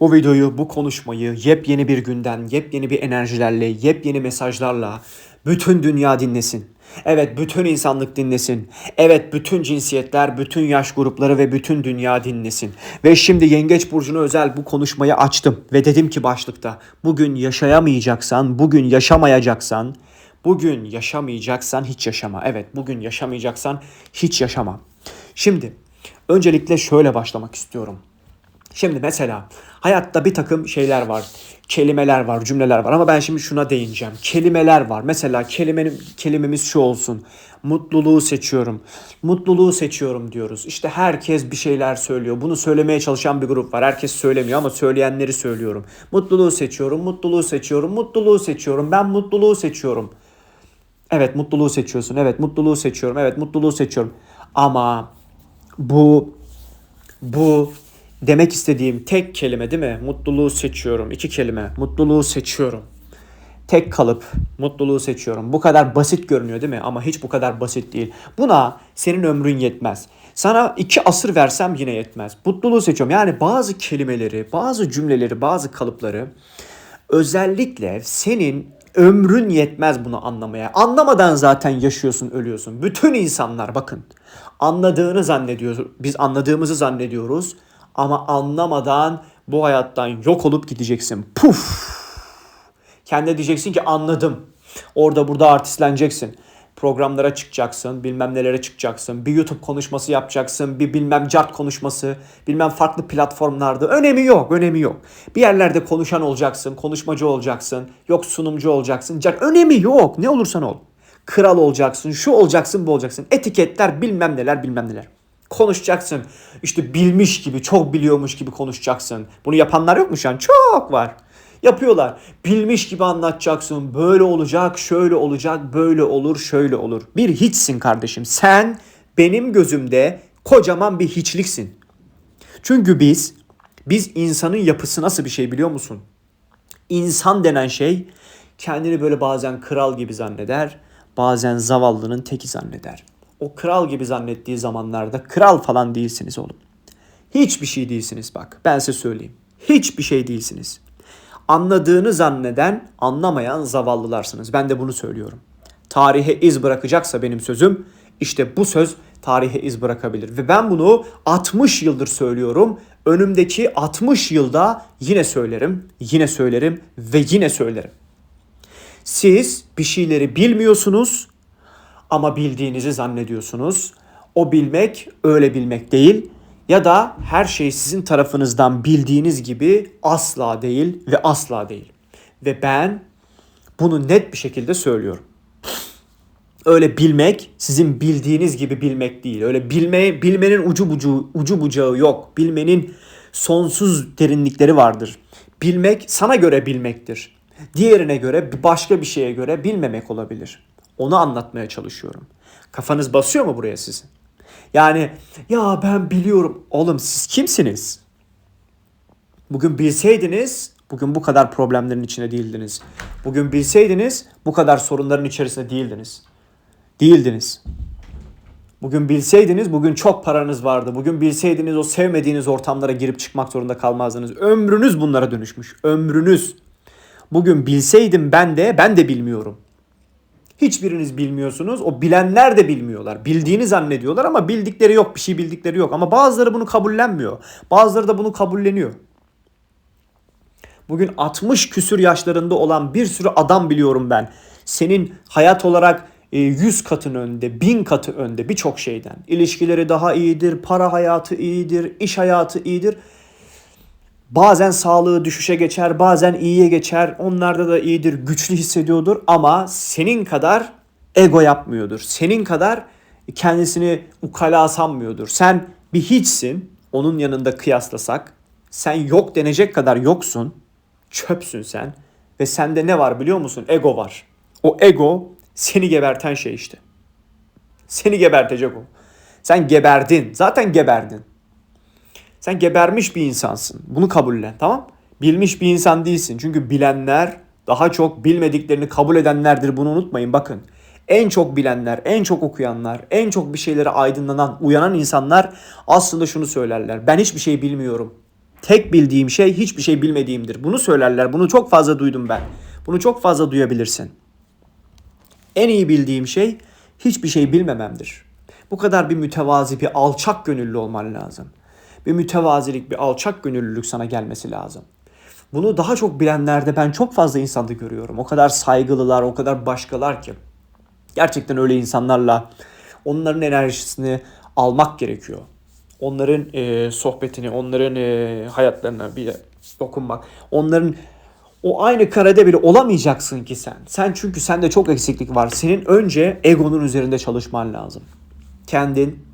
Bu videoyu, bu konuşmayı yepyeni bir günden, yepyeni bir enerjilerle, yepyeni mesajlarla bütün dünya dinlesin. Evet, bütün insanlık dinlesin. Evet, bütün cinsiyetler, bütün yaş grupları ve bütün dünya dinlesin. Ve şimdi Yengeç Burcu'na özel bu konuşmayı açtım. Ve dedim ki başlıkta, bugün yaşayamayacaksan, bugün yaşamayacaksan, bugün yaşamayacaksan hiç yaşama. Evet, bugün yaşamayacaksan hiç yaşama. Şimdi, öncelikle şöyle başlamak istiyorum. Şimdi mesela hayatta bir takım şeyler var. Kelimeler var, cümleler var ama ben şimdi şuna değineceğim. Kelimeler var. Mesela kelimenin kelimemiz şu olsun. Mutluluğu seçiyorum. Mutluluğu seçiyorum diyoruz. İşte herkes bir şeyler söylüyor. Bunu söylemeye çalışan bir grup var. Herkes söylemiyor ama söyleyenleri söylüyorum. Mutluluğu seçiyorum, mutluluğu seçiyorum, mutluluğu seçiyorum. Ben mutluluğu seçiyorum. Evet mutluluğu seçiyorsun. Evet mutluluğu seçiyorum. Evet mutluluğu seçiyorum. Ama bu bu demek istediğim tek kelime değil mi? Mutluluğu seçiyorum. İki kelime. Mutluluğu seçiyorum. Tek kalıp mutluluğu seçiyorum. Bu kadar basit görünüyor değil mi? Ama hiç bu kadar basit değil. Buna senin ömrün yetmez. Sana iki asır versem yine yetmez. Mutluluğu seçiyorum. Yani bazı kelimeleri, bazı cümleleri, bazı kalıpları özellikle senin ömrün yetmez bunu anlamaya. Anlamadan zaten yaşıyorsun, ölüyorsun. Bütün insanlar bakın anladığını zannediyoruz. Biz anladığımızı zannediyoruz ama anlamadan bu hayattan yok olup gideceksin. Puf! Kendine diyeceksin ki anladım. Orada burada artistleneceksin. Programlara çıkacaksın, bilmem nelere çıkacaksın. Bir YouTube konuşması yapacaksın, bir bilmem cart konuşması, bilmem farklı platformlarda. Önemi yok, önemi yok. Bir yerlerde konuşan olacaksın, konuşmacı olacaksın, yok sunumcu olacaksın. Cart önemi yok. Ne olursan ol. Kral olacaksın, şu olacaksın, bu olacaksın. Etiketler bilmem neler, bilmem neler konuşacaksın. İşte bilmiş gibi, çok biliyormuş gibi konuşacaksın. Bunu yapanlar yok mu şu an? Çok var. Yapıyorlar. Bilmiş gibi anlatacaksın. Böyle olacak, şöyle olacak, böyle olur, şöyle olur. Bir hiçsin kardeşim. Sen benim gözümde kocaman bir hiçliksin. Çünkü biz biz insanın yapısı nasıl bir şey biliyor musun? İnsan denen şey kendini böyle bazen kral gibi zanneder, bazen zavallının teki zanneder o kral gibi zannettiği zamanlarda kral falan değilsiniz oğlum. Hiçbir şey değilsiniz bak. Ben size söyleyeyim. Hiçbir şey değilsiniz. Anladığını zanneden, anlamayan zavallılarsınız. Ben de bunu söylüyorum. Tarihe iz bırakacaksa benim sözüm, işte bu söz tarihe iz bırakabilir. Ve ben bunu 60 yıldır söylüyorum. Önümdeki 60 yılda yine söylerim, yine söylerim ve yine söylerim. Siz bir şeyleri bilmiyorsunuz, ama bildiğinizi zannediyorsunuz. O bilmek öyle bilmek değil ya da her şey sizin tarafınızdan bildiğiniz gibi asla değil ve asla değil. Ve ben bunu net bir şekilde söylüyorum. Öyle bilmek sizin bildiğiniz gibi bilmek değil. Öyle bilme bilmenin ucu bucu ucu bucağı yok. Bilmenin sonsuz derinlikleri vardır. Bilmek sana göre bilmektir. Diğerine göre başka bir şeye göre bilmemek olabilir. Onu anlatmaya çalışıyorum. Kafanız basıyor mu buraya sizin? Yani ya ben biliyorum. Oğlum siz kimsiniz? Bugün bilseydiniz bugün bu kadar problemlerin içine değildiniz. Bugün bilseydiniz bu kadar sorunların içerisinde değildiniz. Değildiniz. Bugün bilseydiniz bugün çok paranız vardı. Bugün bilseydiniz o sevmediğiniz ortamlara girip çıkmak zorunda kalmazdınız. Ömrünüz bunlara dönüşmüş. Ömrünüz. Bugün bilseydim ben de ben de bilmiyorum. Hiçbiriniz bilmiyorsunuz. O bilenler de bilmiyorlar. Bildiğini zannediyorlar ama bildikleri yok. Bir şey bildikleri yok. Ama bazıları bunu kabullenmiyor. Bazıları da bunu kabulleniyor. Bugün 60 küsür yaşlarında olan bir sürü adam biliyorum ben. Senin hayat olarak 100 e, katın önde, 1000 katı önde birçok şeyden. İlişkileri daha iyidir, para hayatı iyidir, iş hayatı iyidir. Bazen sağlığı düşüşe geçer, bazen iyiye geçer. Onlarda da iyidir, güçlü hissediyordur ama senin kadar ego yapmıyordur. Senin kadar kendisini ukala sanmıyordur. Sen bir hiçsin. Onun yanında kıyaslasak sen yok denecek kadar yoksun. Çöpsün sen. Ve sende ne var biliyor musun? Ego var. O ego seni geberten şey işte. Seni gebertecek o. Sen geberdin. Zaten geberdin. Sen gebermiş bir insansın. Bunu kabullen tamam? Bilmiş bir insan değilsin. Çünkü bilenler daha çok bilmediklerini kabul edenlerdir. Bunu unutmayın bakın. En çok bilenler, en çok okuyanlar, en çok bir şeylere aydınlanan, uyanan insanlar aslında şunu söylerler. Ben hiçbir şey bilmiyorum. Tek bildiğim şey hiçbir şey bilmediğimdir. Bunu söylerler. Bunu çok fazla duydum ben. Bunu çok fazla duyabilirsin. En iyi bildiğim şey hiçbir şey bilmememdir. Bu kadar bir mütevazi, bir alçak gönüllü olman lazım. Bir mütevazilik, bir alçak gönüllülük sana gelmesi lazım. Bunu daha çok bilenlerde ben çok fazla insanda görüyorum. O kadar saygılılar, o kadar başkalar ki. Gerçekten öyle insanlarla onların enerjisini almak gerekiyor. Onların e, sohbetini, onların e, hayatlarına bir dokunmak. Onların o aynı karede bile olamayacaksın ki sen. Sen çünkü sende çok eksiklik var. Senin önce egonun üzerinde çalışman lazım. Kendin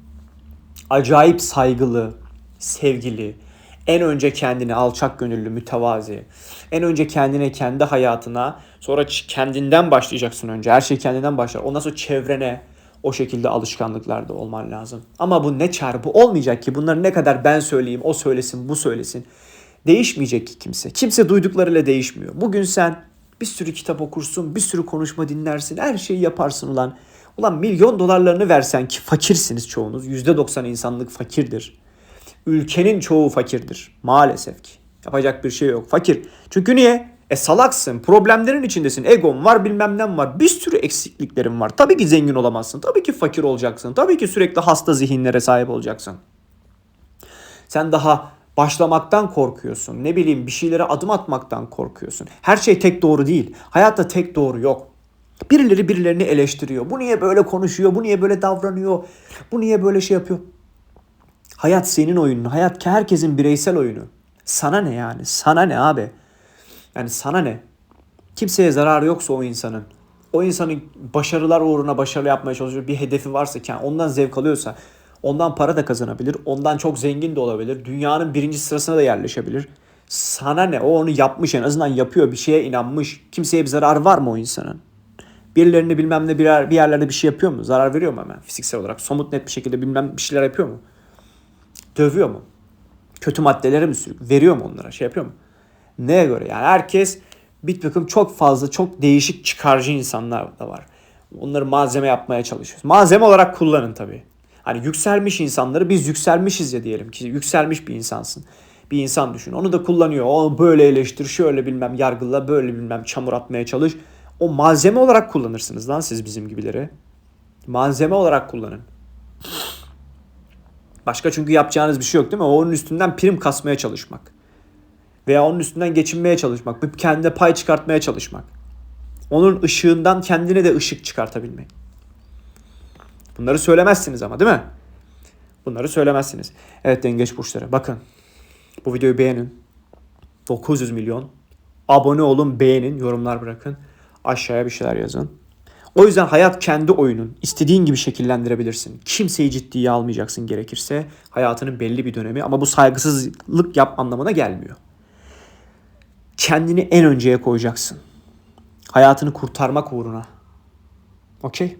acayip saygılı, sevgili, en önce kendine alçak gönüllü, mütevazi. En önce kendine, kendi hayatına, sonra kendinden başlayacaksın önce. Her şey kendinden başlar. Ondan sonra çevrene o şekilde alışkanlıklarda olman lazım. Ama bu ne çarpı olmayacak ki. Bunları ne kadar ben söyleyeyim, o söylesin, bu söylesin. Değişmeyecek ki kimse. Kimse duyduklarıyla değişmiyor. Bugün sen bir sürü kitap okursun, bir sürü konuşma dinlersin, her şeyi yaparsın ulan. Ulan milyon dolarlarını versen ki fakirsiniz çoğunuz. %90 insanlık fakirdir. Ülkenin çoğu fakirdir. Maalesef ki. Yapacak bir şey yok. Fakir. Çünkü niye? E salaksın. Problemlerin içindesin. Egon var bilmem ne var. Bir sürü eksikliklerin var. Tabii ki zengin olamazsın. Tabii ki fakir olacaksın. Tabii ki sürekli hasta zihinlere sahip olacaksın. Sen daha başlamaktan korkuyorsun. Ne bileyim bir şeylere adım atmaktan korkuyorsun. Her şey tek doğru değil. Hayatta tek doğru yok. Birileri birilerini eleştiriyor. Bu niye böyle konuşuyor? Bu niye böyle davranıyor? Bu niye böyle şey yapıyor? Hayat senin oyunun. Hayat herkesin bireysel oyunu. Sana ne yani? Sana ne abi? Yani sana ne? Kimseye zararı yoksa o insanın. O insanın başarılar uğruna başarılı yapmaya çalışıyor. Bir hedefi varsa, yani ondan zevk alıyorsa, ondan para da kazanabilir. Ondan çok zengin de olabilir. Dünyanın birinci sırasına da yerleşebilir. Sana ne? O onu yapmış en azından yapıyor. Bir şeye inanmış. Kimseye bir zararı var mı o insanın? Birilerini bilmem ne bir, yer- bir yerlerde bir şey yapıyor mu? Zarar veriyor mu hemen fiziksel olarak? Somut net bir şekilde bilmem bir şeyler yapıyor mu? Dövüyor mu? Kötü maddeleri mi sürüyor? Veriyor mu onlara? Şey yapıyor mu? Neye göre? Yani herkes bir takım çok fazla çok değişik çıkarcı insanlar da var. Onları malzeme yapmaya çalışıyoruz. Malzeme olarak kullanın tabii. Hani yükselmiş insanları biz yükselmişiz ya diyelim ki yükselmiş bir insansın. Bir insan düşün. Onu da kullanıyor. O böyle eleştir, şöyle bilmem yargıla, böyle bilmem çamur atmaya çalış. O malzeme olarak kullanırsınız lan siz bizim gibileri. Malzeme olarak kullanın. Başka çünkü yapacağınız bir şey yok değil mi? Onun üstünden prim kasmaya çalışmak. Veya onun üstünden geçinmeye çalışmak. Bir kendine pay çıkartmaya çalışmak. Onun ışığından kendine de ışık çıkartabilmek. Bunları söylemezsiniz ama değil mi? Bunları söylemezsiniz. Evet dengeç burçları. Bakın. Bu videoyu beğenin. 900 milyon. Abone olun, beğenin, yorumlar bırakın. Aşağıya bir şeyler yazın. O yüzden hayat kendi oyunun. İstediğin gibi şekillendirebilirsin. Kimseyi ciddiye almayacaksın gerekirse. Hayatının belli bir dönemi ama bu saygısızlık yap anlamına gelmiyor. Kendini en önceye koyacaksın. Hayatını kurtarmak uğruna. Okey?